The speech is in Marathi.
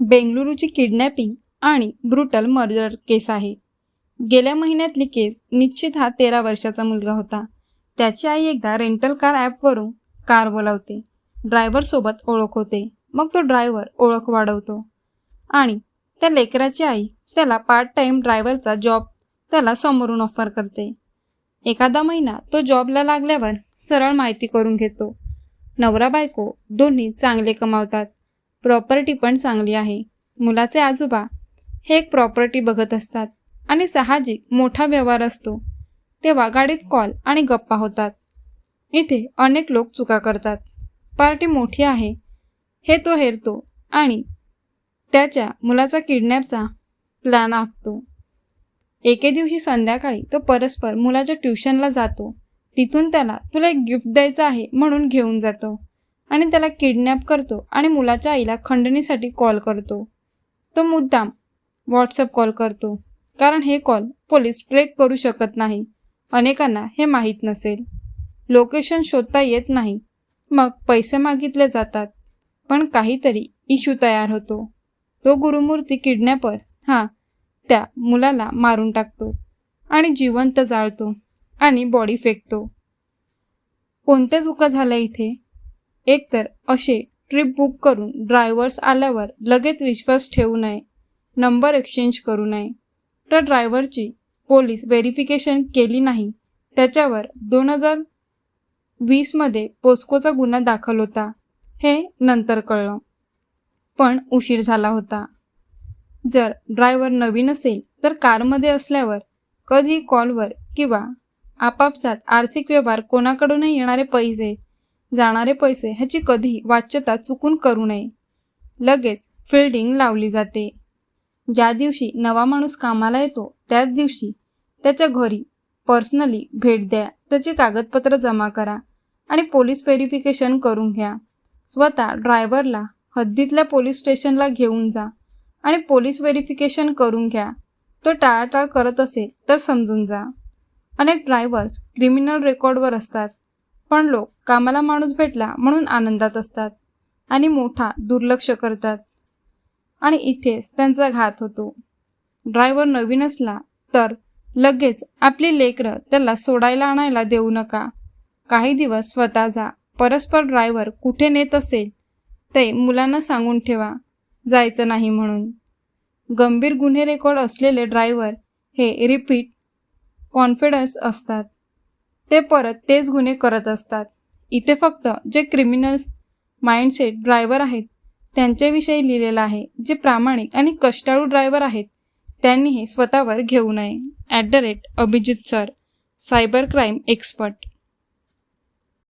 बेंगलुरूची किडनॅपिंग आणि ब्रुटल मर्डर केस आहे. गेल्या महिन्यातली केस निश्चित हा तेरा वर्षाचा मुलगा होता. त्याची आई एकदा रेंटल कार ॲपवरून कार बोलावते. ड्रायव्हरसोबत ओळख होते. मग तो ड्रायव्हर ओळख वाढवतो. आणि त्या लेकराची आई त्याला पार्ट टाईम ड्रायव्हरचा जॉब त्याला समोरून ऑफर करते. एखादा महिना तो जॉबला लागल्यावर सरळ माहिती करून घेतो. नवरा बायको दोन्ही चांगले कमावतात. प्रॉपर्टी पण चांगली आहे. मुलाचे आजोबा हे एक प्रॉपर्टी बघत असतात आणि साहजिक मोठा व्यवहार असतो. तेव्हा गाडीत कॉल आणि गप्पा होतात. इथे अनेक लोक चुका करतात. पार्टी मोठी आहे. हे तो हेरतो आणि त्याच्या मुलाचा किडनॅपचा प्लॅन आखतो. एके दिवशी संध्याकाळी तो परस्पर मुलाच्या ट्युशनला जातो. तिथून त्याला तुला एक गिफ्ट द्यायचं आहे म्हणून घेऊन जातो. आणि त्याला किडनॅप करतो आणि मुलाच्या आईला खंडणीसाठी कॉल करतो. तो मुद्दाम व्हॉट्सअप कॉल करतो कारण हे कॉल पोलीस ट्रेक करू शकत नाही. अनेकांना हे माहीत नसेल. लोकेशन शोधता येत नाही. मग पैसे मागितले जातात पण काहीतरी इश्यू तयार होतो. तो गुरुमूर्ती किडनॅपर हा त्या मुलाला मारून टाकतो आणि जिवंत जाळतो आणि बॉडी फेकतो. कोणत्या चुका झाल्या इथे? एकतर असे ट्रिप बुक करून ड्रायव्हर्स आल्यावर लगेच विश्वास ठेवू नये. नंबर एक्सचेंज करू नये. तर ड्रायव्हरची पोलीस व्हेरिफिकेशन केली नाही. त्याच्यावर दोन हजार वीसमध्ये पोस्कोचा गुन्हा दाखल होता. हे नंतर कळलं. पण उशीर झाला होता. जर ड्रायव्हर नवीन असेल तर कारमध्ये असल्यावर कधी कॉलवर किंवा आपापसात आर्थिक व्यवहार कोणाकडूनही येणारे पैसे जाणारे पैसे ह्याची कधी वाच्यता चुकून करू नये. लगेच फिल्डिंग लावली जाते. ज्या दिवशी नवा माणूस कामाला येतो त्याच दिवशी त्याच्या घरी पर्सनली भेट द्या त्याची कागदपत्र जमा करा आणि पोलीस व्हेरिफिकेशन करून घ्या. स्वतः ड्रायव्हरला हद्दीतल्या पोलीस स्टेशनला घेऊन जा आणि पोलीस व्हेरिफिकेशन करून घ्या. तो टाळाटाळ करत असेल तर समजून जा. अनेक ड्रायव्हर्स क्रिमिनल रेकॉर्डवर असतात. पण लोक कामाला माणूस भेटला म्हणून आनंदात असतात आणि मोठा दुर्लक्ष करतात. आणि इथेच त्यांचा घात होतो. ड्रायव्हर नवीन असला तर लगेच आपली लेकरं त्याला सोडायला आणायला देऊ नका. काही दिवस स्वतः जा परस्पर ड्रायव्हर कुठे नेत असेल ते मुलांना सांगून ठेवा. जायचं नाही म्हणून. गंभीर गुन्हे रेकॉर्ड असलेले ड्रायव्हर हे रिपीट कॉन्फिडन्स असतात. ते परत तेच गुन्हे करत असतात. इथे फक्त जे क्रिमिनल्स माइंडसेट ड्रायव्हर आहेत त्यांच्याविषयी लिहिलेलं आहे जे प्रामाणिक आणि कष्टाळू ड्रायव्हर आहेत त्यांनी हे स्वतःवर घेऊ नये. At the rate Abhijit sir cyber crime expert